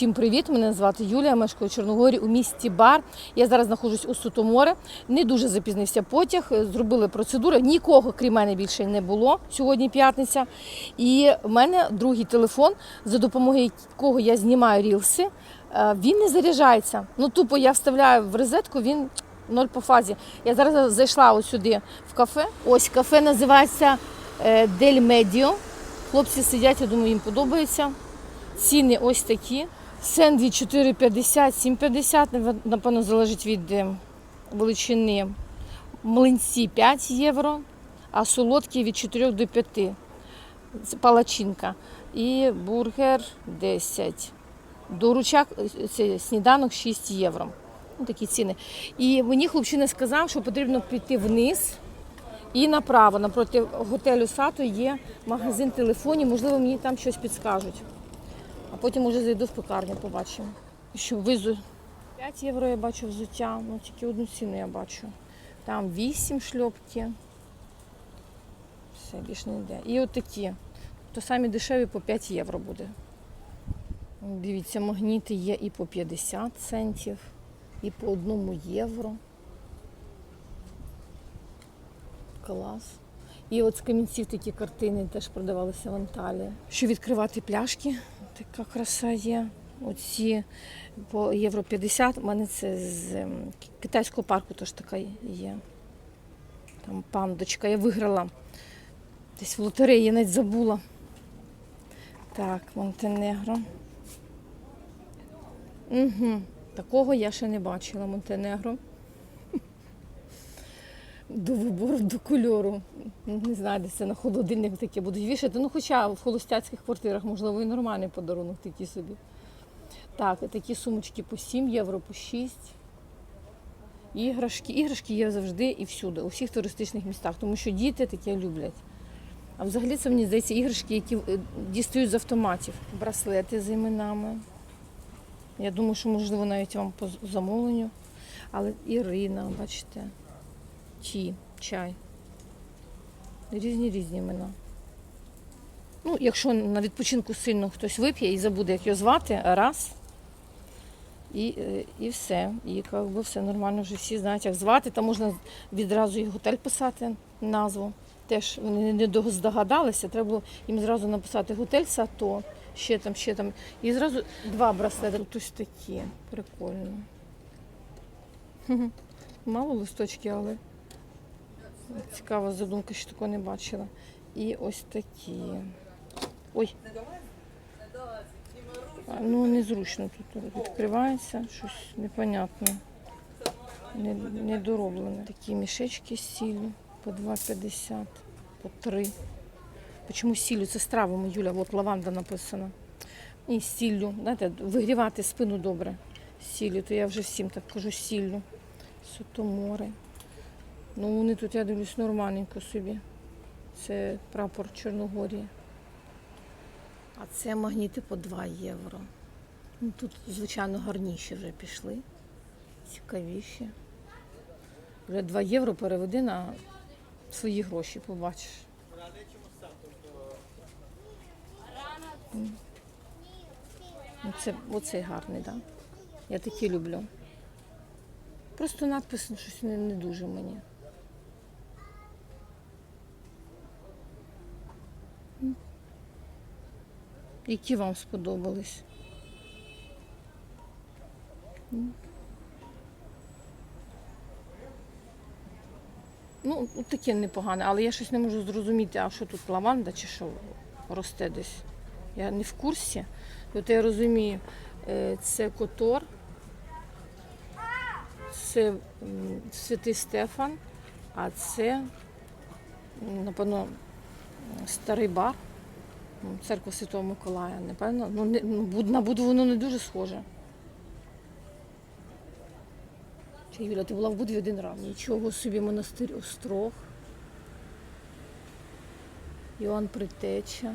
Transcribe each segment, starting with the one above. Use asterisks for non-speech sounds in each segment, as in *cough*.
Всім привіт! Мене звати Юлія, мешкаю у Чорногорі у місті Бар. Я зараз знаходжусь у Сутоморе. Не дуже запізнився потяг. Зробили процедури. Нікого, крім мене, більше не було. Сьогодні п'ятниця. І в мене другий телефон, за допомогою якого я знімаю рілси. Е, Він не заряджається. Ну тупо я вставляю в розетку, він ноль по фазі. Я зараз зайшла ось сюди в кафе. Ось кафе називається Дель Медіо. Хлопці сидять, я думаю, їм подобається. Ціни ось такі. Сендвіч 4,50, 7,50, напевно, залежить від е, величини. Млинці 5 євро, а солодкі від 4 до 5. Це палачинка. І бургер 10. Доручак, е, це сніданок 6 євро. Ну, такі ціни. І мені хлопчина сказав, що потрібно піти вниз і направо. Напроти готелю Сато є магазин телефонів, можливо, мені там щось підскажуть. Потім уже зайду в пекарню, побачимо. Що визу 5 євро я бачу взуття, ну тільки одну ціну я бачу. Там 8 шльопки. Все, більше не йде. І от такі. То самі дешеві по 5 євро буде. Дивіться, магніти є і по 50 центів, і по 1 євро. Клас. І от з камінців такі картини теж продавалися в Анталії. Що відкривати пляшки, така краса є. Оці по євро 50. У мене це з ем, китайського парку теж така є. Там пандочка. Я виграла. Десь в лотереї я навіть забула. Так, Монтенегро. Угу. Такого я ще не бачила, Монтенегро до вибору, до кольору. Не знаю, десь це на холодильник таке будуть вішати. Ну, хоча в холостяцьких квартирах, можливо, і нормальний подарунок такий собі. Так, такі сумочки по 7 євро, по 6. Іграшки. Іграшки є завжди і всюди, у всіх туристичних містах, тому що діти таке люблять. А взагалі це мені здається іграшки, які е, дістають з автоматів. Браслети з іменами. Я думаю, що можливо навіть вам по замовленню. Але Ірина, бачите ті, чай. Різні різні імена. Ну, якщо на відпочинку сильно хтось вип'є і забуде, як його звати, раз. І, е, і все. І як би все нормально, вже всі знають, як звати. Там можна відразу і готель писати назву. Теж вони не здогадалися, треба було їм зразу написати готель Сато, ще там, ще там. І зразу два браслети. Тут ось такі. Прикольно. Мало листочки, але. Цікава задумка, що такого не бачила. І ось такі. Ой. Ну, незручно тут відкривається, щось непонятне. Недороблене. Такі мішечки з сіллю по 2,50, по 3. Почому сіллю? Це з травами, Юля, от лаванда написана. І сіллю. Знаєте, вигрівати спину добре. Сіллю, то я вже всім так кажу сіллю. Сутомори. Ну, вони тут, я дивлюсь, нормальненько собі. Це прапор Чорногорії. А це магніти по 2 євро. Ну, тут, звичайно, гарніші вже пішли. Цікавіші. Вже 2 євро переведи на свої гроші, побачиш. Ну, це, оцей гарний, так? Да? Я такі люблю. Просто надпис щось не, не дуже мені. Які вам сподобались? Ну, таке непогане, але я щось не можу зрозуміти, а що тут лаванда чи що росте десь. Я не в курсі. От я розумію, е, це котор, це святий Стефан, а це, напевно, старий бар, церква Святого Миколая, напевно. Ну, не, ну, на Буду воно не дуже схоже. Чи, Юля, ти була в Будві один раз. Нічого собі монастир Острог. Іоанн Притеча,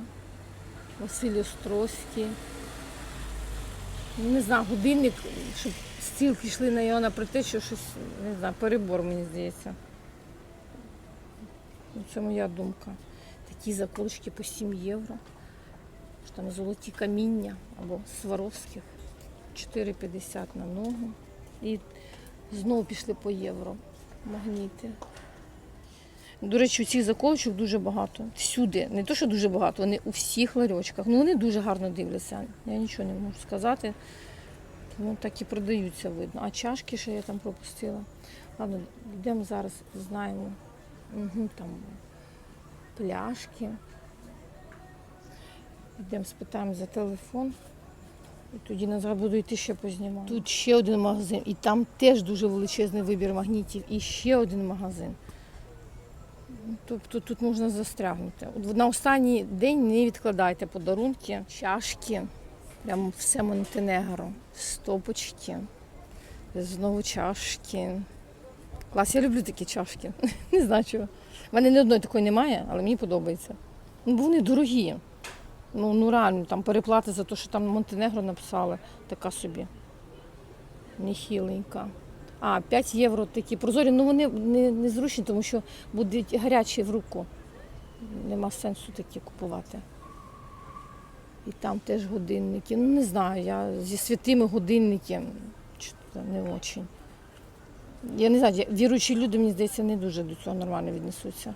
Василь Острозький. Ну, Не знаю, годинник, щоб стілки йшли на Іоанна Притечу, щось, не знаю, перебор, мені здається. Ну, Це моя думка. Такі заколочки по 7 євро. Там золоті каміння або Сваровських. 4,50 на ногу. І знову пішли по євро. Магніти. До речі, у цих заколочок дуже багато. Всюди. Не то, що дуже багато, вони у всіх ларьочках. Ну вони дуже гарно дивляться. Я нічого не можу сказати. Тому так і продаються, видно. А чашки ще я там пропустила. Ладно, йдемо зараз, знаємо. Угу, там пляшки. Йдемо, спитаємо за телефон. І тоді назад буду йти ще познімати. Тут ще один магазин, і там теж дуже величезний вибір магнітів. І ще один магазин. Тобто тут можна застрягнути. На останній день не відкладайте подарунки, чашки, прямо все Монтенегро, стопочки, знову чашки. Клас, я люблю такі чашки. *laughs* Не знаю чого. У мене ні одної такої немає, але мені подобається. Ну, бо вони дорогі. Ну, ну реально, там переплати за те, що там Монтенегро написали, така собі. Нехиленька. А, 5 євро такі прозорі, ну вони не, не зручні, тому що будуть гарячі в руку. Нема сенсу такі купувати. І там теж годинники. Ну не знаю, я зі святими годинники не дуже. Я не знаю, віруючі люди, мені здається, не дуже до цього нормально віднесуться.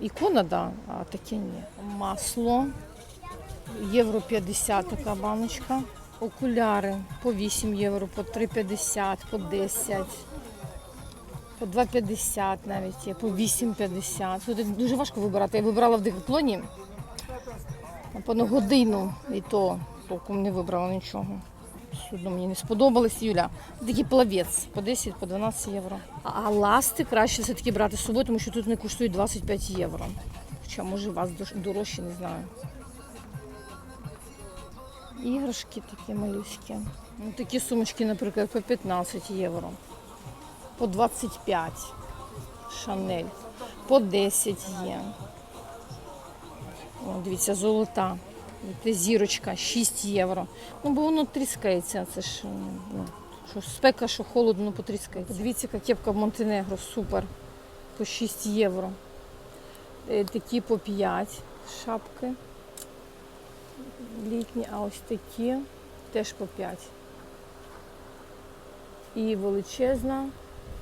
Ікона, да, а таке ні. Масло. Євро 50 така баночка. Окуляри по 8 євро, по 3,50, по 10, по 2,50 навіть є, по 8,50. Тут дуже важко вибирати. Я вибирала в декатлоні напевно, годину і то толком не вибрала нічого. Судно мені не сподобалось, Юля. Такий плавець по 10, по 12 євро. А ласти краще все-таки брати з собою, тому що тут вони коштують 25 євро. Хоча може вас дорожче, не знаю. Іграшки такі малюські. Ну, такі сумочки, наприклад, по 15 євро, по 25 шанель, по 10 є. О, дивіться, золота. Це зірочка 6 євро. Ну, бо воно тріскається. Це ж ну, що спека, що холодно, ну, потріскається. Дивіться, яка кепка Монтенегро, супер. По 6 євро. Е, Такі по 5 шапки літні, а ось такі теж по 5. І величезна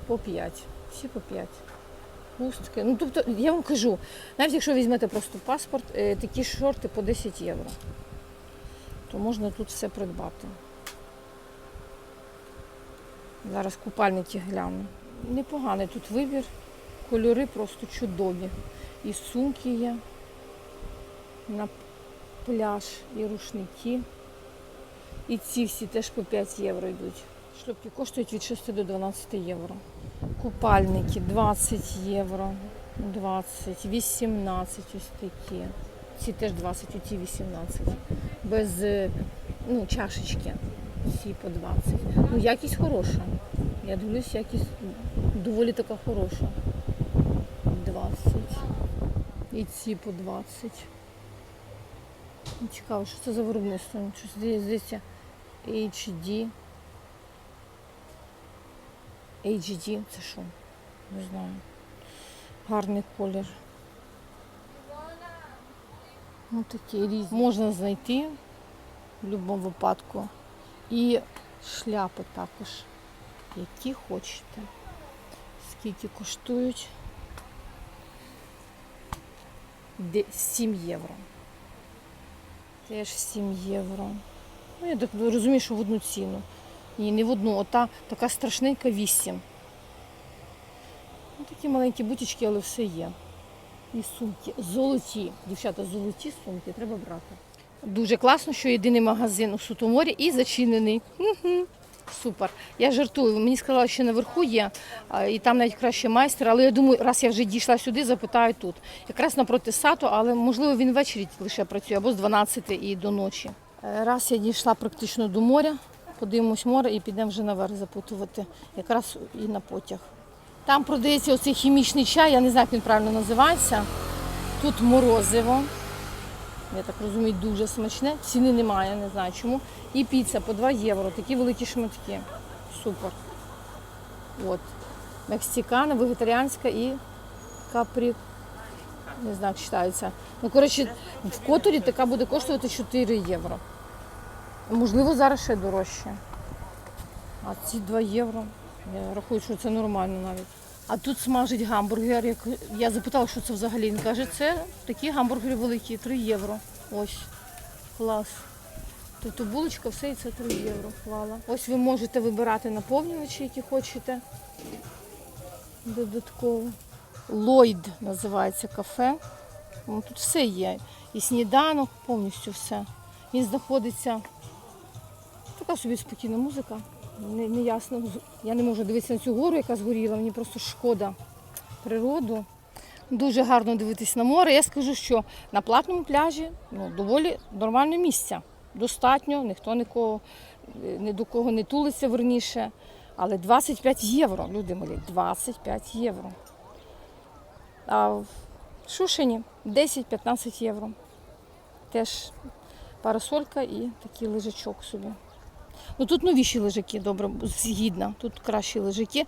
по 5. Всі по 5. Хустки. Ну, тобто, я вам кажу, навіть якщо візьмете просто паспорт, е, такі шорти по 10 євро, то можна тут все придбати. Зараз купальники гляну. Непоганий тут вибір. Кольори просто чудові. І сумки є на пляж, і рушники. І ці всі теж по 5 євро йдуть. Шльопки коштують від 6 до 12 євро. Купальники 20 євро, 20, 18 ось такі. Ці теж 20, оці 18. Без е, ну, чашечки. Ці по 20. Ну, якість хороша. Я дивлюсь, якість доволі така хороша. 20. І ці по 20. Ну, Цікаво, що це за виробництво? Щось здається HD. HD, це що? Не знаю. Гарний колір. Ну такі різні. Можна знайти в будь-якому випадку. І шляпи також, які хочете. Скільки коштують? 7 євро. Теж 7 євро. Ну, я так розумію, що в одну ціну. Ні, не в одну, ота така страшненька 8. Ну, такі маленькі бутічки, але все є. І сумки. Золоті. Дівчата, золоті сумки треба брати. Дуже класно, що єдиний магазин у Сутоморі і зачинений. Мгм. Супер. Я жартую. Мені сказали, що наверху є, і там навіть краще майстер, але я думаю, раз я вже дійшла сюди, запитаю тут. Якраз напроти сату, але можливо він ввечері лише працює або з 12 і до ночі. Е, Раз я дійшла практично до моря, подивимось море і підемо вже наверх запутувати. Якраз і на потяг. Там продається оцей хімічний чай, я не знаю, як він правильно називається. Тут морозиво. Я так розумію, дуже смачне. Ціни немає, не знаю чому. І піца по 2 євро. Такі великі шматки. Супер. От. Мексикана, вегетаріанська і капрі. Не знаю, як читається. Ну, коротше, в которі така буде коштувати 4 євро. Можливо, зараз ще дорожче. А ці 2 євро. Я рахую, що це нормально навіть. А тут смажить гамбургер. Як я запитала, що це взагалі. Він каже, це такі гамбургери великі, 3 євро. Ось. Клас. Тобто булочка, все і це 3 євро. Клала. Ось ви можете вибирати наповнювачі, які хочете. Додатково. Ллойд називається кафе. Тут все є. І сніданок, повністю все. Він знаходиться. Така собі спокійна музика. Не, не. Я не можу дивитися на цю гору, яка згоріла. Мені просто шкода природу. Дуже гарно дивитись на море. Я скажу, що на платному пляжі ну, доволі нормальне місце. Достатньо, ніхто нікого, ні до кого не тулиться верніше. Але 25 євро, люди малі, 25 євро. А в Шушині 10-15 євро. Теж парасолька і такий лежачок собі. Ну тут новіші лежаки, добре, згідно. Тут кращі лежаки.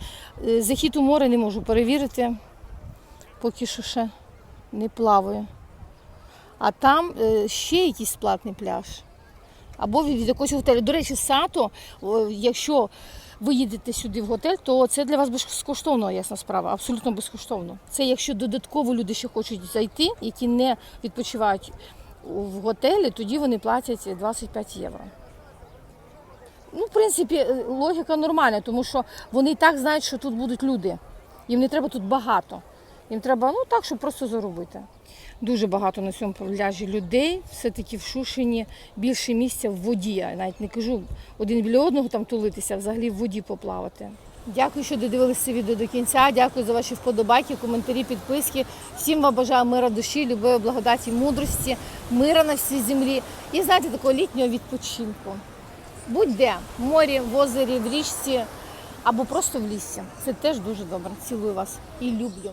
Е, Захід у море не можу перевірити, поки що ще не плаваю. А там е, ще якийсь платний пляж. Або від якогось готелю. До речі, сато, якщо ви їдете сюди в готель, то це для вас безкоштовно, ясна справа, абсолютно безкоштовно. Це якщо додатково люди ще хочуть зайти, які не відпочивають в готелі, тоді вони платять 25 євро. Ну, в принципі, е, логіка нормальна, тому що вони і так знають, що тут будуть люди. Їм не треба тут багато. Їм треба ну так, щоб просто заробити. Дуже багато на цьому пляжі людей. Все-таки в Шушині більше місця в воді. Я навіть не кажу один біля одного там тулитися, а взагалі в воді поплавати. Дякую, що додивилися відео до кінця. Дякую за ваші вподобайки, коментарі, підписки. Всім вам бажаю мира душі, любові, благодаті, мудрості, мира на всій землі і знаєте, такого літнього відпочинку. Будь-де в морі, в озері, в річці або просто в лісі. Це теж дуже добре. Цілую вас і люблю.